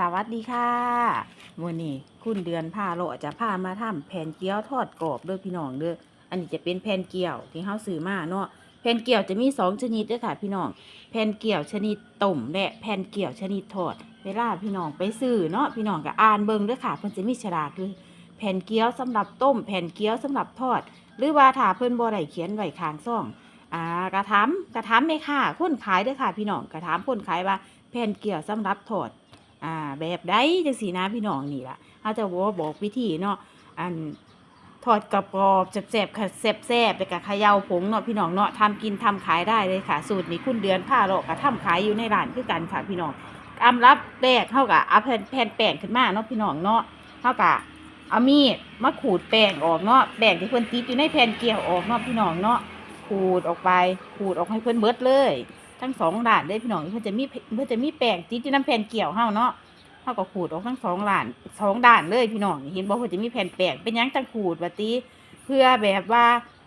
สวัสดีค่ะมื่อนี้คุณเดือนพาโลาะจะพามาทำแผ่นเกี๊ยวทอดกรอบเด้อพี่น้องเด้อ อันนี้จะเป็นแผ่นเกี๊ยวที่เฮาซื้อมาเนาะ แผ่นเกี๊ยวจะมีสองชนิดเด้อค่ะพี่น้อง แผ่นเกี๊ยวชนิดต้มและแผ่นเกี๊ยวชนิดทอด เวลาพี่น้องไปซื้อเนาะพี่น้องก็อ่านเบิ่งเด้อค่ะเพิ่นจะมีฉลากด้วยแผ่นเกี๊ยวสำหรับต้ม แผ่นเกี๊ยวสำหรับทอด หรือว่าถ้าเพิ่นบ่ได้เขียนไว้ข้างซ่องอ่ากระถามกระถามแม่ค่ะคนขายเด้อค่ะพี่น้องกระถามคนขายว่าแผ่นเกี๊ยวสำหรับทอด อ่าแบบใดจังสีนะพี่น้องนี่ล่ะเขาจะบอกบอกวิธีเนาะอันทอดกรอบๆแซ่บๆค่ะแซ่บๆไปกับขย่าผงเนาะพี่น้องเนาะทำกินทำขายได้เลยค่ะ สูตรนี้คุณเดือนผ้าโลกกับทำขายอยู่ในร้านคือกันค่ะพี่น้องอำรับแรกเท่ากับเอาแผ่นแผ่นแป้งขึ้นมาเนาะพี่น้องเนาะเท่ากับเอามีดมาขูดแป้งออกเนาะแป้งที่เพิ่นติดอยู่ในแผ่นเกลียวออกเนาะพี่น้องเนาะขูดออกไปขูดออกให้เพิ่นเบิดเลย ทั้งสองด้านเลยพี่น้องเพิ่นจะมีเพิ่นจะมีแป้งติดอยู่น้ำแผ่นเกี่ยวเฮาเนาะเฮาก็ขูดออกทั้งสองด้านสองด้านเลยพี่น้องเห็นบ่เพิ่นจะมีแผ่นแป้งเป็นยังจังขูดว่าติเพื่อแบบว่า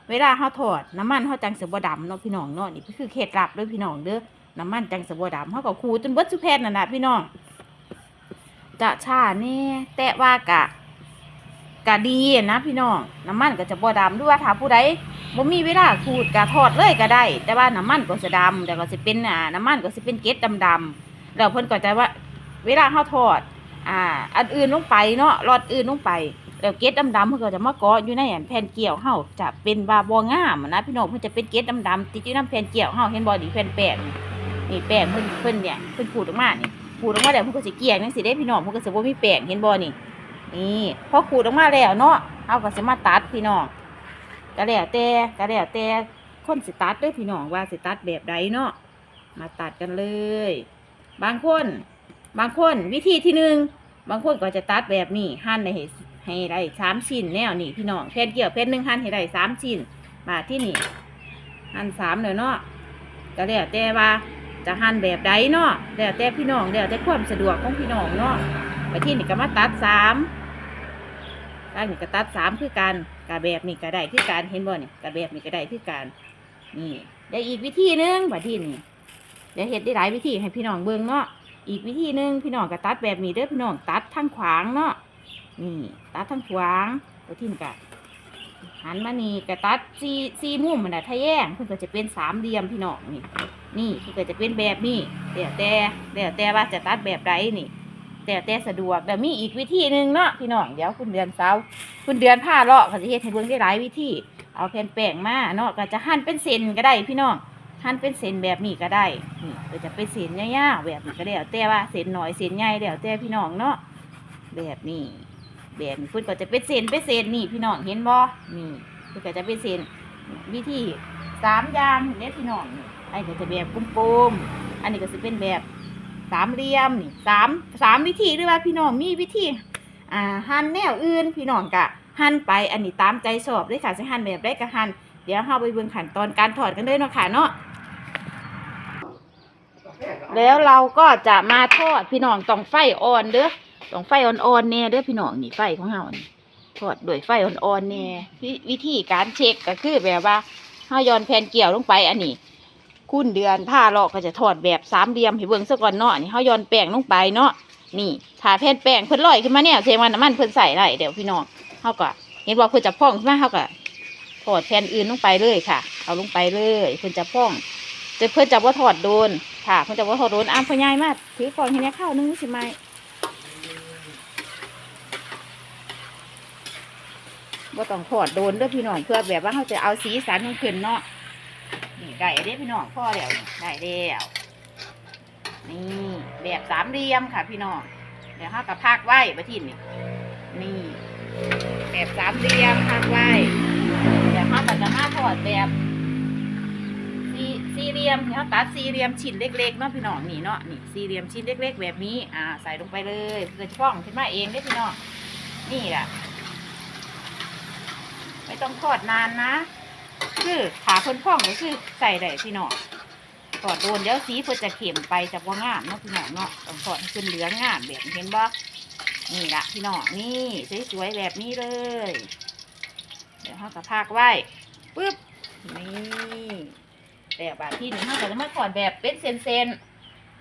เวลาเฮาทอดน้ำมันเฮาจังสิบ่ดำเนาะพี่น้องเนาะนี่คือเคล็ดลับด้อพี่น้องเด้อน้ำมันจังสิบ่ดำเฮาก็ขูดจนเบิดสุแผ่นนั่นน่ะพี่น้องจะช้าแน่แต่ว่ากะกะดีนะพี่น้องน้ำมันก็จะบ่ดำด้วยว่าถ้าผู้ใด บ่มีเวลาขูดกะทอดเลยก็ได้ แต่ว่าน้ำมันก็จะดำแต่ก็จะเป็นอ่าน้ำมันก็จะเป็นเกล็ดดำๆแล้วเพิ่นก็จะว่า เวลาเฮาทอด อ่า อันอื่นลงไปเนาะรอดอื่นลงไป แล้วเกล็ดดำๆเพิ่นก็จะมาเกาะอยู่ในแผ่นเกี่ยวเฮาจะเป็นบาบ่งามอะนะพี่น้องเพิ่นจะเป็นเกล็ดดำๆติดอยู่ในแผ่นเกี่ยวเฮาเห็นบ่นี่แผ่นแป้งนี่แป้งเพิ่นเพิ่นเนี่ยเพิ่นขูดออกมานี่ขูดออกมาแล้วเพิ่นก็สิเกลี่ยจังซี่เด้พี่น้องเพิ่นก็สิบ่มีแป้งเห็นบ่นี่นี่พอขูดออกมาแล้วเนาะเฮาก็สิมาตัดพี่น้อง ก็แล้วแต่ก็แล้วแต่คนสิตัดเด้วยพี่น้องว่าสิตัดแบบใดเนาะมาตัดกันเลย บางคน บางคนวิธีที่หนึ่งบางคนก็จะตัดแบบนี้หั่นให้ให้ได้สามชิ้นแนวนี่พี่น้องแผ่นเกี่ยวแผ่นหนึ่งหั่นให้ได้สามชิ้นมาที่นี่หั่นสามเลยเนาะก็แล้วแต่ว่าจะหั่นแบบใดเนาะแล้วแต่พี่น้องแล้วแต่ความสะดวกของพี่น้องเนาะไปที่นี่ก็มาตัดสามตัดนี่ก็ตัดสามคือกัน กะแบบนี่ก็ได้คือการเห็นบ่นี่ยกะแบบนี่ก็ได้คือการ นี่ได้อีกวิธีหนึงบัดที่นี่เดี๋ยวเฮ็ดได้หลายวิธีให้พี่น้องเบิ่งเนาะอีกวิธีหนึงพี่น้องก็ตัดแบบนี้เด้อพี่น้องตัดทางขวางเนาะนี่ตัดทางขวางบัดที่นี่ก็หันมานี่ก็ตัดสี่สี่มุมมันน่ะทะแยงเพิ่นก็จะเป็นสามเหลี่ยมพี่น้องนี่ นี่เพิ่นก็จะเป็นแบบนี้แล้วแต่แล้วแต่ว่าจะตัดแบบใดนี่ แต่แต่สะดวกแต่มีอีกวิธีหนึ่งเนาะพี่น้องเดี๋ยวคุณเดือนเสาร์คุณเดือนผ้าเลาะเขาจะเฮ็ดให้เบิ่งได้หลายวิธี เอาแผ่นแป้งมาเนาะก็จะหั่นเป็นเส้นก็ได้พี่น้องหั่นเป็นเส้นแบบนี้ก็ได้นี่ก็จะเป็นเส้นยาวๆแบบนี้ก็ได้แต่ว่าเส้นหน่อยเส้นใหญ่แล้วแต่พี่น้องเนาะแบบนี้แบบนี้คุณก็จะเป็นเส้นเป็นเส้นนี่พี่น้องเห็นบ่นี่คุณก็จะเป็นเส้นวิธีสามอย่างเนี่ยพี่น้องอันนี้ก็จะแบบกลมๆอันนี้ก็จะเป็นแบบ สามเหลี่ยมนี่สามสามวิธีหรือว่าพี่น้องมีวิธีอ่าหั่นแนวอื่นพี่น้องกะหั่นไปอันนี้ตามใจชอบเลยค่ะจะหั่นแบบได้ก็หั่นเดี๋ยวเราไปเบิ่งขั้นตอนการถอดกันเลยเนาะค่ะเนาะแล้วเราก็จะมาทอดพี่น้องต้องไฟอ่อนเด้อต้องไฟอ่อนๆแน่เด้อพี่น้องนี่ไฟของเรานี่ทอดด้วยไฟอ่อนๆแน่วิวิธีการเช็คก็คือแบบว่าเฮาย้อนแผ่นเกี่ยวลงไปอันนี้ คุณเดือนผ้าลอกก็จะทอดแบบสามเหลี่ยมให้เบิ่งซะก่อนเนาะนี่เฮาย้อนแป้งลงไปเนาะนี่ถ้าแผ่นแป้งเพิ่นลอยขึ้นมาเนี่ยแสดงว่าน้ำมันเพิ่นใส่ได้เดี๋ยวพี่น้องเฮาก็เห็นว่าเพิ่นจะพ่องขึ้นมาเฮาก็ทอดแผ่นอื่นลงไปเลยค่ะ เอาลงไปเลยเพิ่นจะพ่องแต่เพิ่นจะบ่ทอดโดนค่ะเพิ่นจะบ่ทอดโดนอ้ามพ่อใหญ่มากถือก่อนให้เนี่ข้าวนึงสิไหมบ่าต้องทอดโดนเด้อพี่น้องเพื่อแบบว่าเฮาจะเอาสีสันของเพิ่นเนาะ นี่ได้เด้พี่น้องพ่อแล้วนี่ได้แล้วนี่แบบสามเหลี่ยมค่ะ พี่น้องเดี๋ยวห้ากับพักไว้ประทินนี่นี่ แบบสามเหลี่ยมพักไว้เดี๋ยวห้ากับจะมาทอดแบบสี่สี่เหลี่ยมที่เขาตัดสี่เหลี่ยมชิ้นเล็กๆเนาะพี่น้องนี่เนาะนี่สี่เหลี่ยมชิ้นเล็ก ๆ แบบนี้ อ่า ใส่ลงไปเลยเพื่อจะพ่องขึ้นมาเองได้พี่น้องนี่แหละไม่ต้องทอดนานนะ คือขาเพิ่นพ่องก็คือใส่ได้พี่น้องกอดโดนเดี๋ยวสีเพิ่นจะเข็มไปจากว่างามเนาะพี่น้องเนาะต้องกอดให้นเหลืองงามแบบเห็นบ่นี่ละพี่น้องนี่สวยๆแบบนี้เลย เดี๋ยวเขากระพากไว้ปึ๊บนี่แต่บาดที่หนี่เขาจะมาถอดแบบเป็นเซนเซน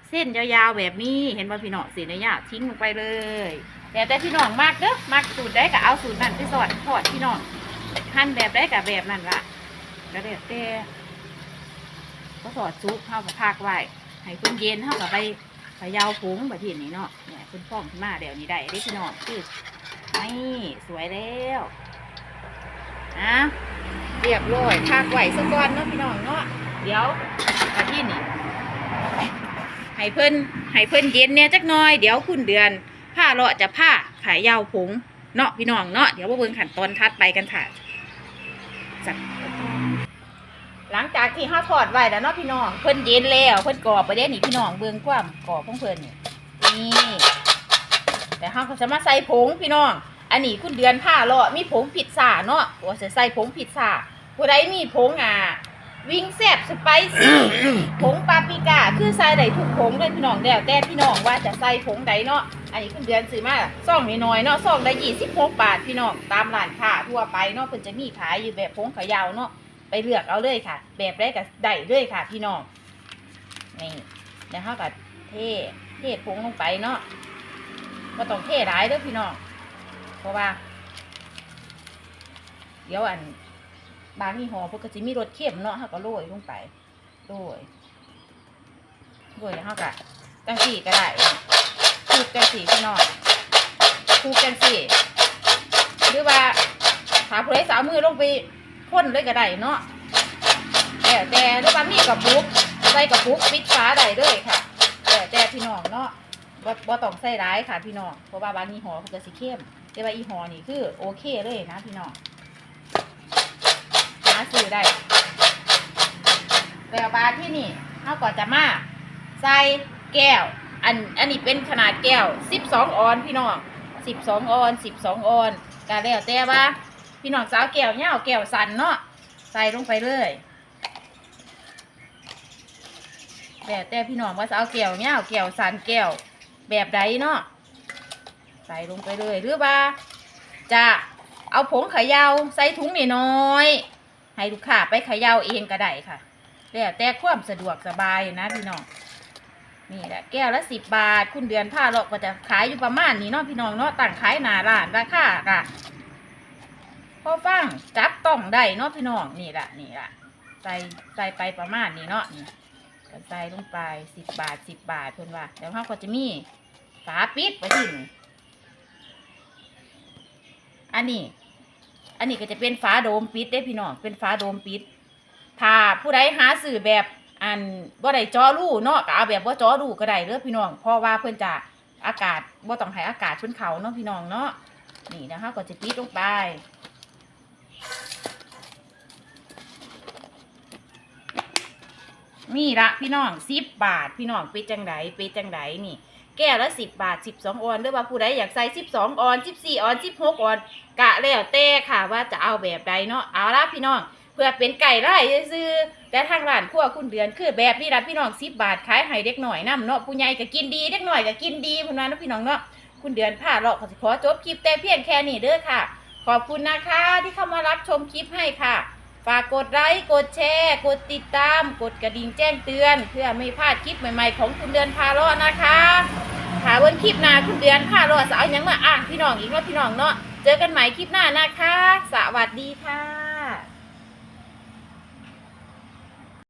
เส้นยาวๆแบบนี้เห็นว่พี่น้องเส้นยาวทิ้งลงไปเลยแต่แต่พี่น้องมากเด้อมากสูตรได้ก็เอาสูตรนั้นไปสอดทอดพี่น้องหั่นแบบได้กับแบบนั้นละ ก็แล้วแต่ก็สอดซุปเข้ากับพากไว้ให้เพิ่นเย็นเข้ากับไปเขยาวผงแบบที่นี้เนาะเนี่ยเพิ่นฟ้องขึ้นมาเดี๋ยวนี้ได้เด้พี่น้องคือนี่สวยแล้วนะเรียบร้อยพากไว้สักก่อนเนาะพี่น้องเนาะเดี๋ยวแบบที่นี่ให้เพิ่นให้เพิ่นเย็นเนี่ยจักหน่อยเดี๋ยวคุณเดือนผ้าเลาะจะผ้าขายยาวผงเนาะพี่น้องเนาะเดี๋ยวว่าเบิ่งขั้นตอนทัดไปกันค่ะจัด หลังจากที่ห้าทอดไว้แล้วเนาะพี่น้องเพิ่นเย็นแล้วเพิ่นกรอบไปเด้นี่พี่น้องเบิ่งความกรอบของเพิ่นนี่นี่ แต่ห้าก็จะมาใส่ผงพี่น้อง อันนี้คุณเดือนผ้าเลาะมีผงพิซซ่าเนาะว่าจะใส่ผงพิซซ่าผู้ใดมีผงอะวิงแซ่บสไปซี่ผงปาปริก้าคือใส่ได้ทุกผงเลยพี่น้องแล้วแต่พี่น้องว่าจะใส่ผงใดเนาะอันนี้คุณเดือนซื้อมาซองน้อยๆเนาะซองได้ยี่สิบหกบาทพี่น้องตามร้านค้าทั่วไปเนาะเพิ่นจะมีขายอยู่แบบผงขยาวเนาะ ไปเลือกเอาเลยค่ะ แบบได้กับได้เลยค่ะ พี่น้องนี่แล้วเขาก็เทเทผงลงไปเนาะก็ต้องเทหลายเด้อพี่น้องเพราะว่า เดี๋ยวอันบางยี่ห้อเพิ่นก็สิมีรสเค็มเนาะเขาก็โรยลงไปโรยโรยแล้วเขาก็จังสี่ก็ได้คลุกจังสี่พี่น้องคลุกจังสี่หรือว่าถาผู้ใดสาวมือลงไป พ่นเลยก็ได้เนาะแต่แต่หรือว่ามีกระปุกใส่กระปุกปิดฝาได้เลยค่ะ แต่แต่พี่น้องเนาะบ่บ่ต้องใส่ร้ายค่ะพี่น้องเพราะว่าบางยี่ห้อเขาจะสิเข้มแต่ว่ายี่ห้อนี่คือโอเคเลยนะพี่น้องหาซื้อได้แล้วบาที่นี่เขาก็จะมาใส่แก้ว อันอันนี้เป็นขนาดแก้วสิบสองออนพี่น้องสิบสองออนสิบสองออนก็แล้วแต่ว่า พี่น้องสาวแก้วเนี่ยเอาแก้วสันเนาะใส่ลงไปเลยแล้วแต่พี่น้องว่าจะเอาแก้วเนี่ยเอาแก้วสันแก้วแบบใดเนาะใส่ลงไปเลยหรือว่า จะเอาผงขยาวใส่ถุงน้อยให้ลูกค้าไปขยาวเองก็ได้ค่ะแล้วแต่ความสะดวกสบายนะพี่น้องนี่แหละแก้วละสิบบาท คุณเดือนผ้าเราก็จะขายอยู่ประมาณนี้เนาะพี่น้องเนาะต่างขายหนาร้านราคาค่ะ อฟังจับต้องได้เนาะพี่น้องนี่แหละนี่แหละใส่ใส่ไปประมาณนี้เนาะนี่ก็ใส่ลงไปสิบบาทสิบบาทเพื่อนว่าเดี๋ยวเขาก็จะมีฝาปิดไว้ที่นี่อันนี้ อันนี้ก็จะเป็นฝาโดมปิดได้พี่น้องเป็นฝาโดมปิด ถ้าผู้ใดหาสื่อแบบอันบ่ได้จอรูเนาะก็เอาแบบบ่จอรูก็ได้เด้อพี่น้องเพราะว่าเพิ่อนจะอากาศบ่ต้องให้อากาศเพิ่นเขาเนาะพี่น้องเนาะนี่นะคะก็จะปิดลงไป นี่ละพี่น้องสิบบาท พี่น้องปิดจังไดปิดจังไดนี่ แก้วละสิบบาทสิบสองออนหรือว่าผู้ใดอยากใส่สิบสองออนสิบสี่ออนสิบหกออน กะแล้วแต่ค่ะว่าจะเอาแบบใดเนาะเอาละพี่น้องเพื่อเป็นไก่ไร่ซื้อแต่ทางร้านขั้วคุณเดือนคือแบบนี้ละพี่น้องสิบบาทขายให้เด็กหน่อยน้ำเนาะผู้ใหญ่ก็กินดีเด็กหน่อยก็กินดีพนว่าเนาะพี่น้องเนาะคุณเดือนผ่าเลอสิขอจบคลิปแต่เพียงแค่นี้เด้อค่ะ ขอบคุณนะคะที่เข้ามารับชมคลิปให้ค่ะ ฝากกดไลค์กดแชร์ กดติดตาม กดกระดิ่งแจ้งเตือน เพื่อไม่พลาดคลิปใหม่ๆของคุณเดือนพาเลาะนะคะถาวันคลิปหน้าคุณเดือนพาเลาะจะเอาวยังมาอ่างพี่น้องอีกเนาะพี่น้องเนาะเจอกันใหม่คลิปหน้านะคะ สวัสดีค่ะ